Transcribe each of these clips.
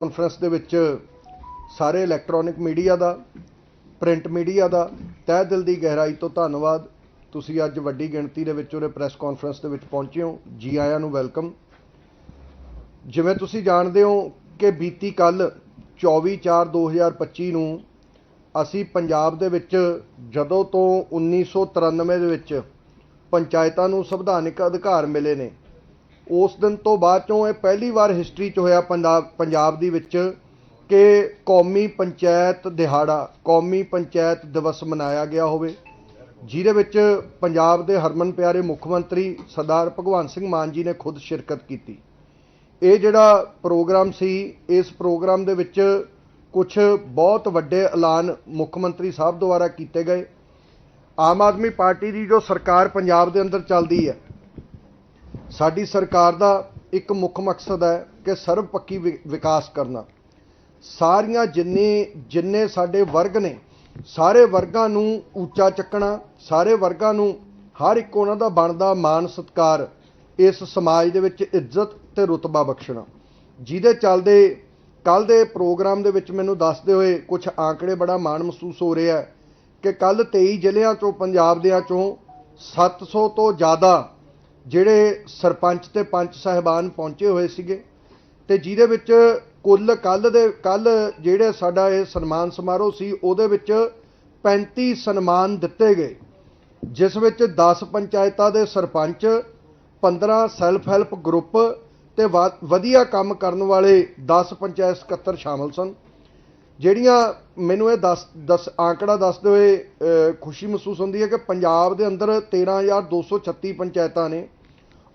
Conference ਦੇ ਵਿੱਚ ਸਾਰੇ ਇਲੈਕਟ੍ਰੋਨਿਕ ਮੀਡੀਆ ਦਾ ਪ੍ਰਿੰਟ ਮੀਡੀਆ ਦਾ, ਤਹਿ ਦਿਲ ਦੀ ਗਹਿਰਾਈ ਤੋਂ ਧੰਨਵਾਦ। ਤੁਸੀਂ ਅੱਜ ਵੱਡੀ ਗਿਣਤੀ ਦੇ ਵਿੱਚ ਉਰੇ ਪ੍ਰੈਸ ਕਾਨਫਰੰਸ ਦੇ ਵਿੱਚ ਪਹੁੰਚੇ ਹੋ। ਜੀ ਆਇਆਂ ਨੂੰ ਵੈਲਕਮ ਜਿਵੇਂ ਤੁਸੀਂ ਜਾਣਦੇ ਹੋ ਕਿ ਬੀਤੀ ਕੱਲ 24/4/2025 ਨੂੰ ਅਸੀਂ ਪੰਜਾਬ ਦੇ ਵਿੱਚ ਜਦੋਂ ਤੋਂ 1993 ਦੇ ਵਿੱਚ ਪੰਚਾਇਤਾਂ ਨੂੰ ਸੰਵਿਧਾਨਿਕ ਅਧਿਕਾਰ ਮਿਲੇ ਨੇ ਉਸ ਦਿਨ ਤੋਂ ਬਾਅਦ ਚੋਂ ਇਹ ਪਹਿਲੀ ਵਾਰ ਹਿਸਟਰੀ 'ਚ ਹੋਇਆ ਪੰਜਾਬ ਪੰਜਾਬ ਦੀ ਵਿੱਚ ਕਿ ਕੌਮੀ ਪੰਚਾਇਤ ਦਿਹਾੜਾ, ਕੌਮੀ ਪੰਚਾਇਤ ਦਿਵਸ ਮਨਾਇਆ ਗਿਆ ਹੋਵੇ, ਜਿਹਦੇ ਵਿੱਚ ਪੰਜਾਬ ਦੇ ਹਰਮਨ ਪਿਆਰੇ ਮੁੱਖ ਮੰਤਰੀ ਸਰਦਾਰ ਭਗਵੰਤ ਸਿੰਘ ਮਾਨ ਜੀ ਨੇ ਖੁਦ ਸ਼ਿਰਕਤ ਕੀਤੀ। ਇਹ ਜਿਹੜਾ ਪ੍ਰੋਗਰਾਮ ਸੀ, ਇਸ ਪ੍ਰੋਗਰਾਮ ਦੇ ਵਿੱਚ ਕੁਝ ਬਹੁਤ ਵੱਡੇ ਐਲਾਨ ਮੁੱਖ ਮੰਤਰੀ ਸਾਹਿਬ ਦੁਆਰਾ ਕੀਤੇ ਗਏ। ਆਮ ਆਦਮੀ ਪਾਰਟੀ ਦੀ ਜੋ ਸਰਕਾਰ ਪੰਜਾਬ ਦੇ ਅੰਦਰ ਚੱਲਦੀ ਹੈ ਸਾਡੀ ਸਰਕਾਰ ਦਾ ਇੱਕ ਮੁੱਖ ਮਕਸਦ ਹੈ ਕਿ ਸਰਵਪੱਖੀ ਵਿ- ਵਿਕਾਸ ਕਰਨਾ। ਸਾਰੀਆਂ ਜਿੰਨੇ ਜਿੰਨੇ ਸਾਡੇ ਵਰਗ ਨੇ, ਸਾਰੇ ਵਰਗਾਂ ਨੂੰ ਉੱਚਾ ਚੱਕਣਾ, ਸਾਰੇ ਵਰਗਾਂ ਨੂੰ ਹਰ ਇੱਕ ਉਹਨਾਂ ਦਾ ਬਣਦਾ ਮਾਣ ਸਤਕਾਰ, ਇਸ ਸਮਾਜ ਦੇ ਵਿੱਚ ਇੱਜ਼ਤ ਤੇ ਰੁਤਬਾ ਬਖਸ਼ਣਾ। ਜਿਹਦੇ ਚੱਲਦੇ ਕੱਲ ਦੇ ਪ੍ਰੋਗਰਾਮ ਦੇ ਵਿੱਚ ਮੈਨੂੰ ਦੱਸਦੇ ਹੋਏ ਕੁਝ ਆંકੜੇ ਬੜਾ ਮਾਣ ਮਹਿਸੂਸ ਹੋ ਰਿਹਾ ਕਿ ਕੱਲ 23 ਜ਼ਿਲ੍ਹਿਆਂ ਚੋਂ, ਪੰਜਾਬ ਦਿਆਂ ਚੋਂ 700 ਤੋਂ ਜ਼ਿਆਦਾ ਜਿਹੜੇ ਸਰਪੰਚ ਤੇ ਪੰਚ ਸਾਹਿਬਾਨ ਪਹੁੰਚੇ ਹੋਏ ਸੀਗੇ ਤੇ ਜਿਹਦੇ ਵਿੱਚ ਕੁੱਲ ਕੱਲ ਦੇ ਕੱਲ ਜਿਹੜੇ ਸਾਡਾ ਇਹ ਸਨਮਾਨ ਸਮਾਰੋਹ ਸੀ, ਉਹਦੇ ਵਿੱਚ 35 ਸਨਮਾਨ ਦਿੱਤੇ ਗਏ, ਜਿਸ ਵਿੱਚ 10 ਪੰਚਾਇਤਾਂ ਦੇ ਸਰਪੰਚ 15 ਸੈਲਫ ਹੈਲਪ ਗਰੁੱਪ ਤੇ ਵਧੀਆ ਕੰਮ ਕਰਨ ਵਾਲੇ 10 ਪੰਚਾਇਤ ਸਕੱਤਰ ਸ਼ਾਮਲ ਸਨ। ਜਿਹੜੀਆਂ ਮੈਨੂੰ ਇਹ ਦੱਸ ਦੱਸ ਆંકੜਾ ਦੱਸਦੇ ਹੋਏ ਖੁਸ਼ੀ ਮਹਿਸੂਸ ਹੁੰਦੀ ਹੈ ਕਿ ਪੰਜਾਬ ਦੇ ਅੰਦਰ 13236 ਪੰਚਾਇਤਾਂ ਨੇ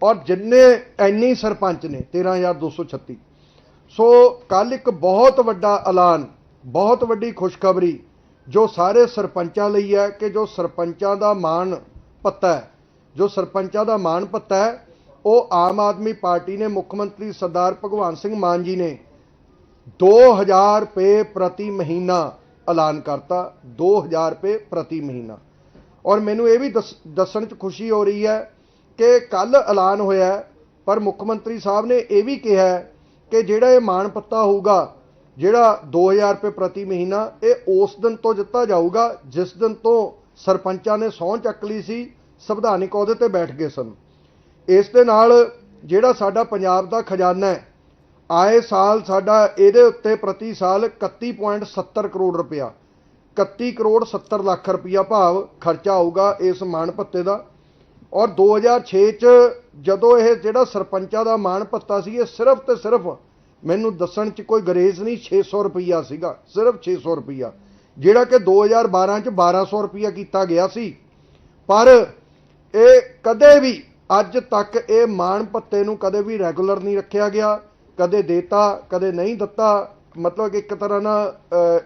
ਔਰ ਜਿੰਨੇ ਐਨੇ ਸਰਪੰਚ ਨੇ 13236 ਸੋ ਕੱਲ ਇੱਕ ਬਹੁਤ ਵੱਡਾ ਐਲਾਨ, ਬਹੁਤ ਵੱਡੀ ਖੁਸ਼ਖਬਰੀ ਜੋ ਸਾਰੇ ਸਰਪੰਚਾਂ ਲਈ ਹੈ ਕਿ ਜੋ ਸਰਪੰਚਾਂ ਦਾ ਮਾਣ ਪੱਤਾ ਹੈ, ਜੋ ਸਰਪੰਚਾਂ ਦਾ ਮਾਣ ਪੱਤਾ ਹੈ, ਉਹ ਆਮ ਆਦਮੀ ਪਾਰਟੀ ਨੇ ਮੁੱਖ ਮੰਤਰੀ ਸਰਦਾਰ ਭਗਵੰਤ ਸਿੰਘ ਮਾਨ ਜੀ ਨੇ 2000 ਰੁਪਏ ਪ੍ਰਤੀ ਮਹੀਨਾ ਐਲਾਨ ਕਰਤਾ 2000 ਰੁਪਏ ਪ੍ਰਤੀ ਮਹੀਨਾ। ਔਰ ਮੈਨੂੰ ਇਹ ਵੀ ਦੱਸ- ਦੱਸਣ 'ਚ ਖੁਸ਼ੀ ਹੋ ਰਹੀ ਹੈ ਕਿ ਕੱਲ ਐਲਾਨ ਹੋਇਆ ਪਰ ਮੁੱਖ ਮੰਤਰੀ ਸਾਹਿਬ ਨੇ ਇਹ ਵੀ ਕਿਹਾ ਕਿ ਜਿਹੜਾ ਇਹ ਮਾਣ ਪੱਤਾ ਹੋਊਗਾ, ਜਿਹੜਾ 2000 ਰੁਪਏ ਪ੍ਰਤੀ ਮਹੀਨਾ, ਇਹ ਉਸ ਦਿਨ ਤੋਂ ਦਿੱਤਾ ਜਾਊਗਾ, ਜਿਸ ਦਿਨ ਤੋਂ ਸਰਪੰਚਾਂ ਨੇ ਸਹੁੰ ਚੱਕ ਲਈ ਸੀ, ਸੰਵਿਧਾਨਿਕ ਅਹੁਦੇ ਤੇ ਬੈਠ ਗਏ ਸਨ। ਇਸ ਦੇ ਨਾਲ ਜਿਹੜਾ ਸਾਡਾ ਪੰਜਾਬ ਦਾ ਖਜ਼ਾਨਾ ਹੈ ਆਏ ਸਾਲ ਸਾਡਾ ਇਹਦੇ ਉੱਤੇ ਪ੍ਰਤੀ ਸਾਲ 31.70 ਕਰੋੜ ਰੁਪਇਆ। 31 ਕਰੋੜ 70 ਲੱਖ ਰੁਪਇਆ ਭਾਵ ਖਰਚਾ ਆਊਗਾ ਇਸ ਮਾਣ ਭੱਤੇ ਦਾ ਔਰ 2006 ਚ ਜਦੋਂ ਇਹ ਜਿਹੜਾ ਸਰਪੰਚਾਂ ਦਾ ਮਾਣ ਭੱਤਾ ਸੀ, ਇਹ ਸਿਰਫ ਤੇ ਸਿਰਫ ਮੈਨੂੰ ਦੱਸਣ ਚ ਕੋਈ ਗਰੇਜ਼ ਨਹੀਂ 600 ਰੁਪਇਆ ਸੀਗਾ, ਸਿਰਫ 600 ਰੁਪਇਆ। ਜਿਹੜਾ ਕਿ 2012 ਚ 1200 ਰੁਪਇਆ ਕੀਤਾ ਗਿਆ ਸੀ। ਪਰ ਇਹ ਕਦੇ ਵੀ ਅੱਜ ਤੱਕ ਇਹ ਮਾਣ ਭੱਤੇ ਨੂੰ ਕਦੇ ਵੀ ਰੈਗੂਲਰ ਨਹੀਂ ਰੱਖਿਆ ਗਿਆ। ਕਦੇ ਦੇਤਾ, ਕਦੇ ਨਹੀਂ ਦਿੱਤਾ, ਮਤਲਬ ਕਿ ਇੱਕ ਤਰ੍ਹਾਂ ਨਾਲ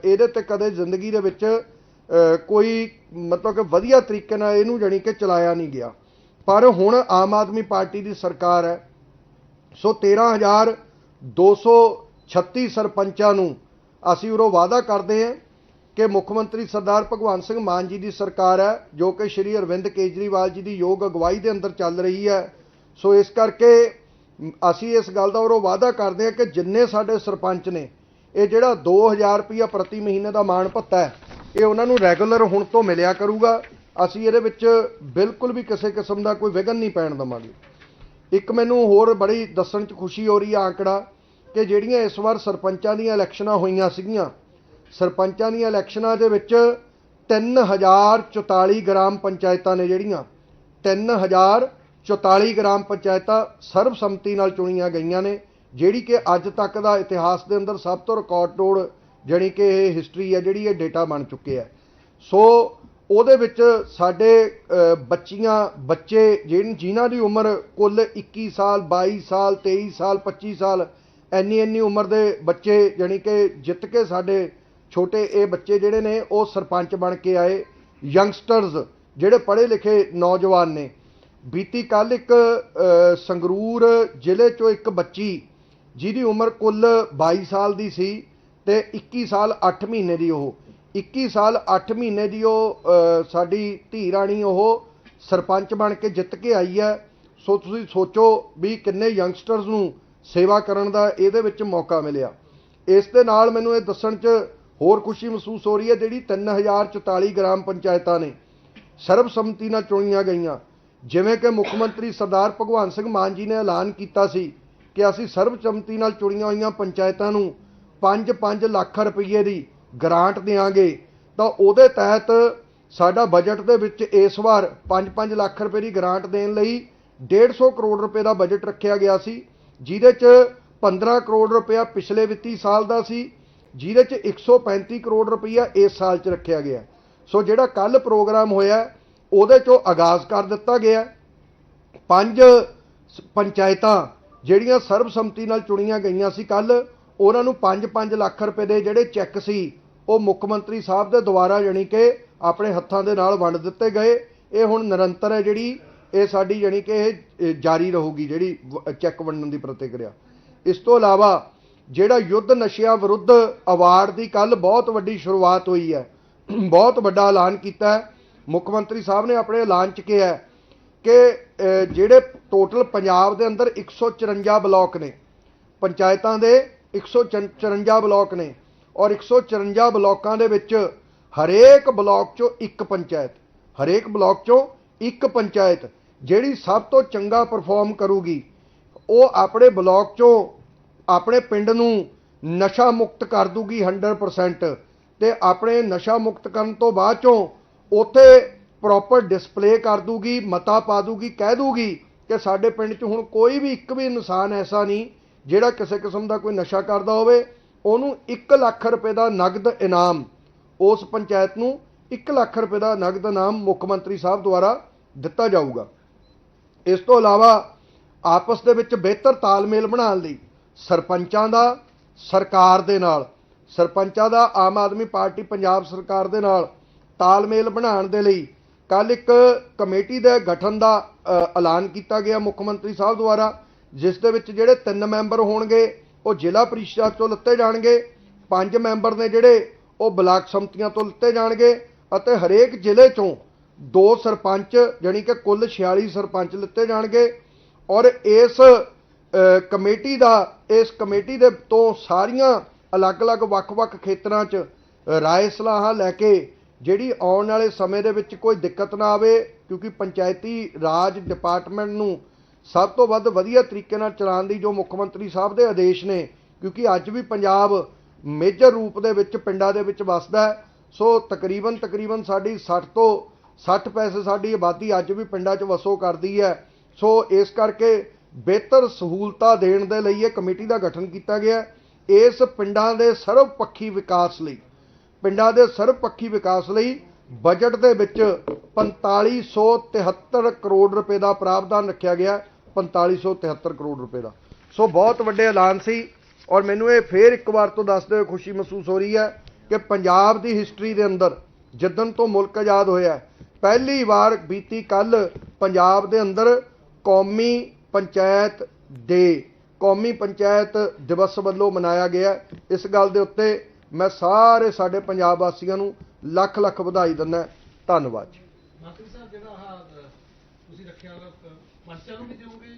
ਇਹਦੇ ਤੇ ਕਦੇ ਜ਼ਿੰਦਗੀ ਦੇ ਵਿੱਚ ਕੋਈ ਮਤਲਬ ਕਿ ਵਧੀਆ ਤਰੀਕੇ ਨਾਲ ਇਹਨੂੰ ਜਾਣੀ ਕਿ ਚਲਾਇਆ ਨਹੀਂ ਗਿਆ। ਪਰ ਹੁਣ ਆਮ ਆਦਮੀ ਪਾਰਟੀ ਦੀ ਸਰਕਾਰ ਹੈ। ਸੋ 13236 ਸਰਪੰਚਾਂ ਨੂੰ ਅਸੀਂ ਉਰੋਂ ਵਾਅਦਾ ਕਰਦੇ ਹਾਂ ਕਿ ਮੁੱਖ ਮੰਤਰੀ ਸਰਦਾਰ ਭਗਵੰਤ ਸਿੰਘ ਮਾਨ ਜੀ ਦੀ ਸਰਕਾਰ ਹੈ, ਜੋ ਕਿ ਸ਼੍ਰੀ ਅਰਵਿੰਦ ਕੇਜਰੀਵਾਲ ਜੀ ਦੀ ਯੋਗ ਅਗਵਾਈ ਦੇ ਅੰਦਰ ਚੱਲ ਰਹੀ ਹੈ। ਸੋ ਇਸ ਕਰਕੇ ਅਸੀਂ ਇਸ ਗੱਲ ਦਾ ਉਹ ਵਾਅਦਾ ਕਰਦੇ ਹਾਂ ਕਿ ਜਿੰਨੇ ਸਾਡੇ ਸਰਪੰਚ ਨੇ, ਇਹ ਜਿਹੜਾ 2000 ਰੁਪਇਆ ਪ੍ਰਤੀ ਮਹੀਨੇ ਦਾ ਮਾਣ ਭੱਤਾ ਹੈ, ਇਹ ਉਹਨਾਂ ਨੂੰ ਰੈਗੂਲਰ ਹੁਣ ਤੋਂ ਮਿਲਿਆ ਕਰੂਗਾ। ਅਸੀਂ ਇਹਦੇ ਵਿੱਚ ਬਿਲਕੁਲ ਵੀ ਕਿਸੇ ਕਿਸਮ ਦਾ ਕੋਈ ਵਿਘਨ ਨਹੀਂ ਪੈਣ ਦਵਾਂਗੇ। ਇੱਕ ਮੈਨੂੰ ਹੋਰ ਬੜੀ ਦੱਸਣ 'ਚ ਖੁਸ਼ੀ ਹੋ ਰਹੀ ਆ ਆંકੜਾ ਕਿ ਜਿਹੜੀਆਂ ਇਸ ਵਾਰ ਸਰਪੰਚਾਂ ਦੀਆਂ ਇਲੈਕਸ਼ਨਾਂ ਹੋਈਆਂ ਸੀਗੀਆਂ, ਸਰਪੰਚਾਂ ਦੀਆਂ ਇਲੈਕਸ਼ਨਾਂ ਦੇ ਵਿੱਚ 3044 ਗ੍ਰਾਮ ਪੰਚਾਇਤਾਂ ਨੇ ਜਿਹੜੀਆਂ 3044 ਗ੍ਰਾਮ ਪੰਚਾਇਤਾਂ ਸਰਬਸੰਮਤੀ ਨਾਲ ਚੁਣੀਆਂ ਗਈਆਂ ਨੇ, ਜਿਹੜੀ ਕਿ ਅੱਜ ਤੱਕ ਦਾ ਇਤਿਹਾਸ ਦੇ ਅੰਦਰ ਸਭ ਤੋਂ ਰਿਕਾਰਡ ਤੋੜ ਜਿਹੜੀ ਕਿ ਇਹ ਹਿਸਟਰੀ ਹੈ, ਜਿਹੜੀ ਇਹ ਡੇਟਾ ਬਣ ਚੁੱਕੇ ਹੈ ਸੋ ਉਹਦੇ ਵਿੱਚ ਸਾਡੇ ਬੱਚੀਆਂ, ਬੱਚੇ ਜਿਹਨ ਜਿਨ੍ਹਾਂ ਦੀ ਉਮਰ ਕੁੱਲ 21 ਸਾਲ 22 ਸਾਲ 23 ਸਾਲ 25 ਸਾਲ ਇੰਨੀ ਇੰਨੀ ਉਮਰ ਦੇ ਬੱਚੇ ਜਾਣੀ ਕਿ ਜਿੱਤ ਕੇ ਸਾਡੇ ਛੋਟੇ ਇਹ ਬੱਚੇ ਜਿਹੜੇ ਨੇ, ਉਹ ਸਰਪੰਚ ਬਣ ਕੇ ਆਏ ਯੰਗਸਟਰਸ ਜਿਹੜੇ ਪੜ੍ਹੇ ਲਿਖੇ ਨੌਜਵਾਨ ਨੇ। ਬੀਤੀ ਕੱਲ ਇੱਕ ਸੰਗਰੂਰ ਜ਼ਿਲ੍ਹੇ ਚੋਂ ਇੱਕ ਬੱਚੀ, ਜਿਹਦੀ ਉਮਰ ਕੁੱਲ 22 ਸਾਲ ਦੀ ਸੀ ਤੇ 21 ਸਾਲ 8 ਮਹੀਨੇ ਦੀ ਉਹ। 21 ਸਾਲ 8 ਮਹੀਨੇ ਦੀ ਉਹ ਸਾਡੀ ਧੀ ਰਾਣੀ ਉਹ ਸਰਪੰਚ ਬਣ ਕੇ ਜਿੱਤ ਕੇ ਆਈ ਹੈ। ਸੋ ਤੁਸੀਂ ਸੋਚੋ ਵੀ ਕਿੰਨੇ ਯੰਗਸਟਰਸ ਨੂੰ ਸੇਵਾ ਕਰਨ ਦਾ ਇਹਦੇ ਵਿੱਚ ਮੌਕਾ ਮਿਲਿਆ। ਇਸ ਦੇ ਨਾਲ ਮੈਨੂੰ ਇਹ ਦੱਸਣ 'ਚ ਹੋਰ ਖੁਸ਼ੀ ਮਹਿਸੂਸ ਹੋ ਰਹੀ ਹੈ, ਜਿਹੜੀ 3044 ਗ੍ਰਾਮ ਪੰਚਾਇਤਾਂ ਨੇ ਸਰਬਸੰਮਤੀ ਨਾਲ ਚੁਣੀਆਂ ਗਈਆਂ। ਜਿਵੇਂ ਕਿ ਮੁੱਖ ਮੰਤਰੀ ਸਰਦਾਰ ਭਗਵੰਤ ਸਿੰਘ ਮਾਨ ਜੀ ਨੇ ਐਲਾਨ ਕੀਤਾ ਸੀ ਕਿ ਅਸੀਂ ਸਰਬਸੰਮਤੀ ਨਾਲ ਚੁਣੀਆਂ ਹੋਈਆਂ ਪੰਚਾਇਤਾਂ ਨੂੰ 5-5 ਲੱਖ ਰੁਪਏ ਦੀ ਗ੍ਰਾਂਟ ਦੇਵਾਂਗੇ ਤਾਂ ਉਹਦੇ ਤਹਿਤ ਸਾਡਾ ਬਜਟ ਦੇ ਵਿੱਚ ਇਸ ਵਾਰ 5-5 ਲੱਖ ਰੁਪਏ ਦੀ ਗ੍ਰਾਂਟ ਦੇਣ ਲਈ 150 ਕਰੋੜ ਰੁਪਏ ਦਾ ਬਜਟ ਰੱਖਿਆ ਗਿਆ ਸੀ, ਜਿਹਦੇ 'ਚ 15 ਕਰੋੜ ਰੁਪਇਆ ਪਿਛਲੇ ਵਿੱਤੀ ਸਾਲ ਦਾ ਸੀ, ਜਿਹਦੇ 'ਚ 135 ਕਰੋੜ ਰੁਪਇਆ ਇਸ ਸਾਲ 'ਚ ਰੱਖਿਆ ਗਿਆ। ਸੋ ਜਿਹੜਾ ਕੱਲ ਪ੍ਰੋਗਰਾਮ ਹੋਇਆ ਉਹਦੇ 'ਚੋਂ ਆਗਾਜ਼ ਕਰ ਦਿੱਤਾ ਗਿਆ। ਪੰਜ ਪੰਚਾਇਤਾਂ ਜਿਹੜੀਆਂ ਸਰਬਸੰਮਤੀ ਨਾਲ ਚੁਣੀਆਂ ਗਈਆਂ ਸੀ ਕੱਲ ਉਹਨਾਂ ਨੂੰ 5-5 ਲੱਖ ਰੁਪਏ ਦੇ ਜਿਹੜੇ ਚੈੱਕ ਸੀ, ਉਹ ਮੁੱਖ ਮੰਤਰੀ ਸਾਹਿਬ ਦੇ ਦੁਆਰਾ ਜਾਣੀ ਕਿ ਆਪਣੇ ਹੱਥਾਂ ਦੇ ਨਾਲ ਵੰਡ ਦਿੱਤੇ ਗਏ। ਇਹ ਹੁਣ ਨਿਰੰਤਰ ਹੈ ਜਿਹੜੀ, ਇਹ ਸਾਡੀ ਜਾਣੀ ਕਿ ਇਹ ਜਾਰੀ ਰਹੂਗੀ ਜਿਹੜੀ ਵ- ਚੈੱਕ ਵੰਡਣ ਦੀ ਪ੍ਰਤੀਕਿਰਿਆ। ਇਸ ਤੋਂ ਇਲਾਵਾ ਜਿਹੜਾ ਯੁੱਧ ਨਸ਼ਿਆਂ ਵਿਰੁੱਧ ਅਵਾਰਡ ਦੀ ਕੱਲ ਬਹੁਤ ਵੱਡੀ ਸ਼ੁਰੂਆਤ ਹੋਈ ਹੈ, ਬਹੁਤ ਵੱਡਾ ਐਲਾਨ ਕੀਤਾ ਹੈ। ਮੁੱਖ ਮੰਤਰੀ ਸਾਹਿਬ ਨੇ ਆਪਣੇ ਐਲਾਨ 'ਚ ਕਿਹਾ ਕਿ ਜਿਹੜੇ ਟੋਟਲ ਪੰਜਾਬ ਦੇ ਅੰਦਰ 154 ਬਲਾਕ ਨੇ, ਪੰਚਾਇਤਾਂ ਦੇ 154 ਬਲਾਕ ਨੇ ਔਰ 154 ਬਲਾਕਾਂ ਦੇ ਵਿੱਚ ਹਰੇਕ ਬਲਾਕ 'ਚੋਂ ਇੱਕ ਪੰਚਾਇਤ, ਹਰੇਕ ਬਲਾਕ 'ਚੋਂ ਇੱਕ ਪੰਚਾਇਤ ਜਿਹੜੀ ਸਭ ਤੋਂ ਚੰਗਾ ਪਰਫਾਰਮ ਕਰੂਗੀ, ਉਹ ਆਪਣੇ ਬਲਾਕ 'ਚੋਂ ਆਪਣੇ ਪਿੰਡ ਨੂੰ ਨਸ਼ਾ ਮੁਕਤ ਕਰ ਦੂਗੀ 100% ਤੇ ਆਪਣੇ ਨਸ਼ਾ ਮੁਕਤ ਕਰਨ ਤੋਂ ਬਾਅਦ 'ਚੋਂ ਉੱਥੇ ਪ੍ਰੋਪਰ ਡਿਸਪਲੇ ਕਰ ਦੂਗੀ, ਮਤਾ ਪਾ ਦੂਗੀ, ਕਹਿ ਦੂਗੀ ਕਿ ਸਾਡੇ ਪਿੰਡ 'ਚ ਹੁਣ ਕੋਈ ਵੀ ਇੱਕ ਵੀ ਇਨਸਾਨ ਐਸਾ ਨਹੀਂ ਜਿਹੜਾ ਕਿਸੇ ਕਿਸਮ ਦਾ ਕੋਈ ਨਸ਼ਾ ਕਰਦਾ ਹੋਵੇ, ਉਹਨੂੰ 1 ਲੱਖ ਰੁਪਏ ਦਾ ਨਗਦ ਇਨਾਮ ਉਸ ਪੰਚਾਇਤ ਨੂੰ 1 ਲੱਖ ਰੁਪਏ ਦਾ ਨਗਦ ਇਨਾਮ ਮੁੱਖ ਮੰਤਰੀ ਸਾਹਿਬ ਦੁਆਰਾ ਦਿੱਤਾ ਜਾਊਗਾ। ਇਸ ਤੋਂ ਇਲਾਵਾ ਆਪਸ ਦੇ ਵਿੱਚ ਬਿਹਤਰ ਤਾਲਮੇਲ ਬਣਾਉਣ ਲਈ ਸਰਪੰਚਾਂ ਦਾ, ਸਰਕਾਰ ਦੇ ਨਾਲ, ਸਰਪੰਚਾਂ ਦਾ ਆਮ ਆਦਮੀ ਪਾਰਟੀ ਪੰਜਾਬ ਸਰਕਾਰ ਦੇ ਨਾਲ ਤਾਲਮੇਲ ਬਣਾਉਣ ਦੇ ਲਈ ਕੱਲ ਇੱਕ ਕਮੇਟੀ ਦੇ ਗਠਨ ਦਾ ਐਲਾਨ ਕੀਤਾ ਗਿਆ ਮੁੱਖ ਮੰਤਰੀ ਸਾਹਿਬ ਦੁਆਰਾ, ਜਿਸ ਦੇ ਵਿੱਚ ਜਿਹੜੇ ਤਿੰਨ ਮੈਂਬਰ ਹੋਣਗੇ, ਉਹ ਜ਼ਿਲ੍ਹਾ ਪ੍ਰੀਸ਼ਦ ਤੋਂ ਲਿੱਤੇ ਜਾਣਗੇ, ਪੰਜ ਮੈਂਬਰ ਨੇ ਜਿਹੜੇ, ਉਹ ਬਲਾਕ ਸਮਤੀਆਂ ਤੋਂ ਲਿੱਤੇ ਜਾਣਗੇ ਅਤੇ ਹਰੇਕ ਜ਼ਿਲ੍ਹੇ ਚੋਂ ਦੋ ਸਰਪੰਚ ਜਾਣੀ ਕਿ ਕੁੱਲ 46 ਸਰਪੰਚ ਲਿੱਤੇ ਜਾਣਗੇ ਔਰ ਇਸ ਕਮੇਟੀ ਦਾ, ਇਸ ਕਮੇਟੀ ਦੇ ਤੋਂ ਸਾਰੀਆਂ ਅਲੱਗ-ਅਲੱਗ ਵੱਖ-ਵੱਖ ਖੇਤਰਾਂ 'ਚ ਰਾਏ ਸਲਾਹਾਂ ਲੈ ਕੇ ਜਿਹੜੀ ਆਉਣ ਵਾਲੇ ਸਮੇਂ ਦੇ ਵਿੱਚ ਕੋਈ ਦਿੱਕਤ ਨਾ ਆਵੇ, ਕਿਉਂਕਿ ਪੰਚਾਇਤੀ ਰਾਜ ਡਿਪਾਰਟਮੈਂਟ ਨੂੰ ਸਭ ਤੋਂ ਵੱਧ ਵਧੀਆ ਤਰੀਕੇ ਨਾਲ ਚਲਾਉਣ ਦੀ ਜੋ ਮੁੱਖ ਮੰਤਰੀ ਸਾਹਿਬ ਦੇ ਆਦੇਸ਼ ਨੇ, ਕਿਉਂਕਿ ਅੱਜ ਵੀ ਪੰਜਾਬ ਮੇਜਰ ਰੂਪ ਦੇ ਵਿੱਚ ਪਿੰਡਾਂ ਦੇ ਵਿੱਚ ਵੱਸਦਾ ਹੈ। ਸੋ ਤਕਰੀਬਨ ਤਕਰੀਬਨ ਸਾਡੀ 60 ਤੋਂ 60 ਪੈਸੇ ਸਾਡੀ ਆਬਾਦੀ ਅੱਜ ਵੀ ਪਿੰਡਾਂ 'ਚ ਵਸੋ ਕਰਦੀ ਹੈ। ਸੋ ਇਸ ਕਰਕੇ ਬਿਹਤਰ ਸਹੂਲਤਾਂ ਦੇਣ ਦੇ ਲਈ ਇਹ ਕਮੇਟੀ ਦਾ ਗਠਨ ਕੀਤਾ ਗਿਆ। ਇਸ ਪਿੰਡਾਂ ਦੇ ਸਰਵਪੱਖੀ ਵਿਕਾਸ ਲਈ। ਪਿੰਡਾਂ ਦੇ ਸਰਬਪੱਖੀ ਵਿਕਾਸ ਲਈ ਬਜਟ ਦੇ ਵਿੱਚ 4573 ਕਰੋੜ ਰੁਪਏ ਦਾ ਪ੍ਰਾਵਧਾਨ ਰੱਖਿਆ ਗਿਆ ਹੈ। 4573 ਕਰੋੜ ਰੁਪਏ ਦਾ ਸੋ ਬਹੁਤ ਵੱਡੇ ਐਲਾਨ ਸੀ ਔਰ ਮੈਨੂੰ ਇਹ ਫੇਰ ਇੱਕ ਵਾਰ ਤੋਂ ਦੱਸਦੇ ਹੋਏ ਖੁਸ਼ੀ ਮਹਿਸੂਸ ਹੋ ਰਹੀ ਹੈ ਕਿ ਪੰਜਾਬ ਦੀ ਹਿਸਟਰੀ ਦੇ ਅੰਦਰ ਜਿੱਦਣ ਤੋਂ ਮੁਲਕ ਆਜ਼ਾਦ ਹੋਇਆ, ਪਹਿਲੀ ਵਾਰ ਬੀਤੀ ਕੱਲ ਪੰਜਾਬ ਦੇ ਅੰਦਰ ਕੌਮੀ ਪੰਚਾਇਤ ਡੇ ਕੌਮੀ ਪੰਚਾਇਤ ਦਿਵਸ ਵੱਲੋਂ ਮਨਾਇਆ ਗਿਆ ਇਸ ਗੱਲ ਦੇ ਉੱਤੇ ਮੈਂ ਸਾਰੇ ਸਾਡੇ ਪੰਜਾਬ ਵਾਸੀਆਂ ਨੂੰ ਲੱਖ ਲੱਖ ਵਧਾਈ ਦਿੰਦਾ ਧੰਨਵਾਦ ਜੀ। ਮੰਤਰੀ ਸਾਹਿਬ ਜਿਹੜਾ ਆਹ ਤੁਸੀਂ ਰੱਖਿਆ ਅ, ਪੰਚਾਂ ਨੂੰ ਵੀ ਦਿਓਗੇ?